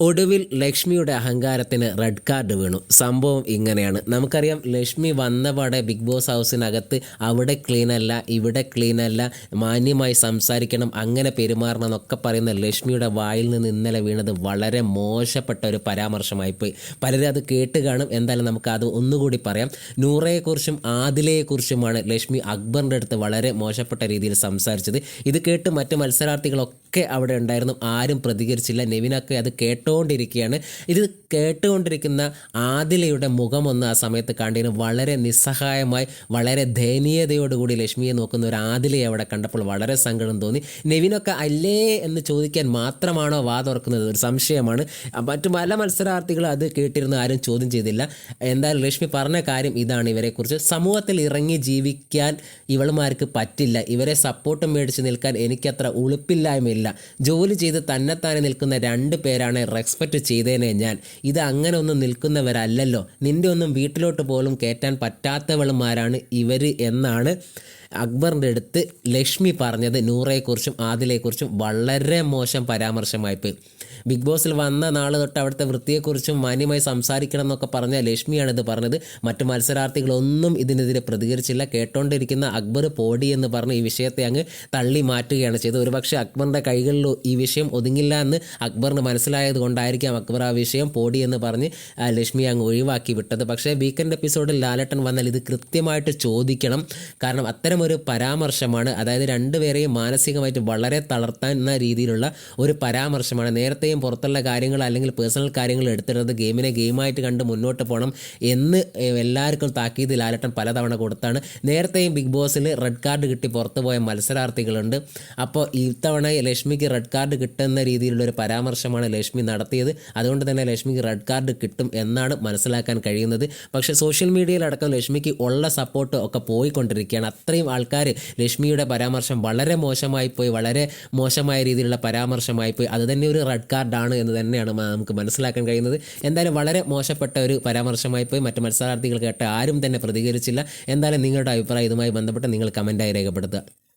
ഒടുവിൽ ലക്ഷ്മിയുടെ അഹങ്കാരത്തിന് red card വീണു. സംഭവം ഇങ്ങനെയാണ്. നമുക്കറിയാം ലക്ഷ്മി വന്നപാടെ ബിഗ് ബോസ് ഹൗസിനകത്ത് അവിടെ ക്ലീൻ അല്ല ഇവിടെ ക്ലീൻ അല്ല മാന്യമായി സംസാരിക്കണം അങ്ങനെ പെരുമാറണം എന്നൊക്കെ പറയുന്ന ലക്ഷ്മിയുടെ വായിൽ നിന്ന് ഇന്നലെ വീണത് വളരെ മോശപ്പെട്ട ഒരു പരാമർശമായി പോയി പലരും അത് കേട്ട് കാണും. എന്തായാലും നമുക്ക് അത് ഒന്നുകൂടി പറയാം. നൂറയെക്കുറിച്ചും ആദിലയെക്കുറിച്ചുമാണ് ലക്ഷ്മി അക്ബറിന്റെ അടുത്ത് വളരെ മോശപ്പെട്ട രീതിയിൽ സംസാരിച്ചത്. ഇത് കേട്ട് മറ്റ് മത്സരാർത്ഥികളൊക്കെ അവിടെ ഉണ്ടായിരുന്നു. ആരും പ്രതികരിച്ചില്ല. നെവിനൊക്കെ അത് കേട്ടുകൊണ്ടിരിക്കുകയാണ്. ഇത് കേട്ടുകൊണ്ടിരിക്കുന്ന ആദിലയുടെ മുഖമൊന്ന് ആ സമയത്ത് കണ്ടതിന് വളരെ നിസ്സഹായമായി വളരെ ദയനീയതയോടുകൂടി ലക്ഷ്മിയെ നോക്കുന്ന ഒരു ആദിലയെ അവിടെ കണ്ടപ്പോൾ വളരെ സങ്കടം തോന്നി. നെവിനൊക്കെ അല്ലേ എന്ന് ചോദിക്കാൻ മാത്രമാണോ വാ തുറക്കുന്നത്? ഒരു സംശയമാണ്. മറ്റു പല മത്സരാർത്ഥികളും അത് കേട്ടിരുന്ന ആരും ചോദ്യം ചെയ്തില്ല. എന്തായാലും ലക്ഷ്മി പറഞ്ഞ കാര്യം ഇതാണ് ഇവരെക്കുറിച്ച്. സമൂഹത്തിൽ ഇറങ്ങി ജീവിക്കാൻ ഇവളുമാർക്ക് പറ്റില്ല. ഇവരെ സപ്പോർട്ട് മേടിച്ച് നിൽക്കാൻ എനിക്കത്ര ഉളുപ്പില്ലായ്മയില്ല. ജോലി ചെയ്ത് തന്നെത്താനെ നിൽക്കുന്ന രണ്ട് പേരാണ് റെസ്പെക്റ്റ് ചെയ്തേനെ ഞാൻ. ഇത് അങ്ങനെ ഒന്നും നിൽക്കുന്നവരല്ലല്ലോ. നിന്റെ ഒന്നും വീട്ടിലോട്ട് പോലും കയറ്റാൻ പറ്റാത്തവളുമാരാണ് ഇവർ എന്നാണ് അക്ബറിന്റെ അടുത്ത് ലക്ഷ്മി പറഞ്ഞത് നൂറയെക്കുറിച്ചും ആദിലെക്കുറിച്ചും വളരെ മോശം പരാമർശമായിപ്പോയി. ബിഗ് ബോസിൽ വന്ന നാൾ തൊട്ട് അവിടുത്തെ വൃത്തിയെക്കുറിച്ചും മാന്യമായി സംസാരിക്കണം എന്നൊക്കെ പറഞ്ഞ ലക്ഷ്മിയാണ് ഇത് പറഞ്ഞത്. മറ്റു മത്സരാർത്ഥികളൊന്നും ഇതിനെതിരെ പ്രതികരിച്ചില്ല. കേട്ടോണ്ടിരിക്കുന്ന അക്ബർ പോടി എന്ന് പറഞ്ഞ് ഈ വിഷയത്തെ അങ്ങ് തള്ളി മാറ്റുകയാണ് ചെയ്തത്. ഒരുപക്ഷെ അക്ബറിന്റെ കൈകളിൽ ഈ വിഷയം ഒതുങ്ങില്ല എന്ന് അക്ബറിന് മനസ്സിലായത് കൊണ്ടായിരിക്കാം അക്ബർ ആ വിഷയം പോടി എന്ന് പറഞ്ഞ് ലക്ഷ്മി അങ്ങ് ഒഴിവാക്കി വിട്ടത്. പക്ഷേ വീക്കെൻഡ് എപ്പിസോഡിൽ ലാലട്ടൻ വന്നാൽ ഇത് കൃത്യമായിട്ട് ചോദിക്കണം. കാരണം അത്തരമൊരു പരാമർശമാണ് അതായത് രണ്ടുപേരെയും മാനസികമായിട്ട് വളരെ തളർത്തുന്ന രീതിയിലുള്ള ഒരു പരാമർശമാണ്. നേരത്തെയും പുറത്തുള്ള കാര്യങ്ങൾ അല്ലെങ്കിൽ പേഴ്സണൽ കാര്യങ്ങൾ എടുത്തിരുന്നത് ഗെയിമിനെ ഗെയിമായിട്ട് കണ്ട് മുന്നോട്ട് പോകണം എന്ന് എല്ലാവർക്കും താക്കീത് ലാലട്ടൻ പലതവണ കൊടുത്താണ്. നേരത്തെയും ബിഗ് ബോസിൽ റെഡ് കാർഡ് കിട്ടി പുറത്തു പോയ മത്സരാർത്ഥികളുണ്ട്. അപ്പോൾ ഇത്തവണ ലക്ഷ്മിക്ക് റെഡ് കാർഡ് കിട്ടുന്ന രീതിയിലുള്ള ഒരു പരാമർശമാണ് ലക്ഷ്മി നടത്തിയത്. അതുകൊണ്ട് തന്നെ ലക്ഷ്മിക്ക് റെഡ് കാർഡ് കിട്ടും എന്നാണ് മനസ്സിലാക്കാൻ കഴിയുന്നത്. പക്ഷേ സോഷ്യൽ മീഡിയയിലടക്കം ലക്ഷ്മിക്ക് ഉള്ള സപ്പോർട്ട് ഒക്കെ പോയിക്കൊണ്ടിരിക്കുകയാണ്. അത്രയും ആൾക്കാർ ലക്ഷ്മിയുടെ പരാമർശം വളരെ മോശമായി പോയി വളരെ മോശമായ രീതിയിലുള്ള പരാമർശമായി പോയി. അത് തന്നെ ഒരു റെഡ് കാർഡാണ് എന്ന് തന്നെയാണ് നമുക്ക് മനസ്സിലാക്കാൻ കഴിയുന്നത്. എന്തായാലും വളരെ മോശപ്പെട്ട ഒരു പരാമർശമായി പോയി. മറ്റ് മത്സരാർത്ഥികൾ കേട്ട് ആരും തന്നെ പ്രതികരിച്ചില്ല. എന്തായാലും നിങ്ങളുടെ അഭിപ്രായം ഇതുമായി ബന്ധപ്പെട്ട് നിങ്ങൾ കമന്റായി രേഖപ്പെടുത്തുക.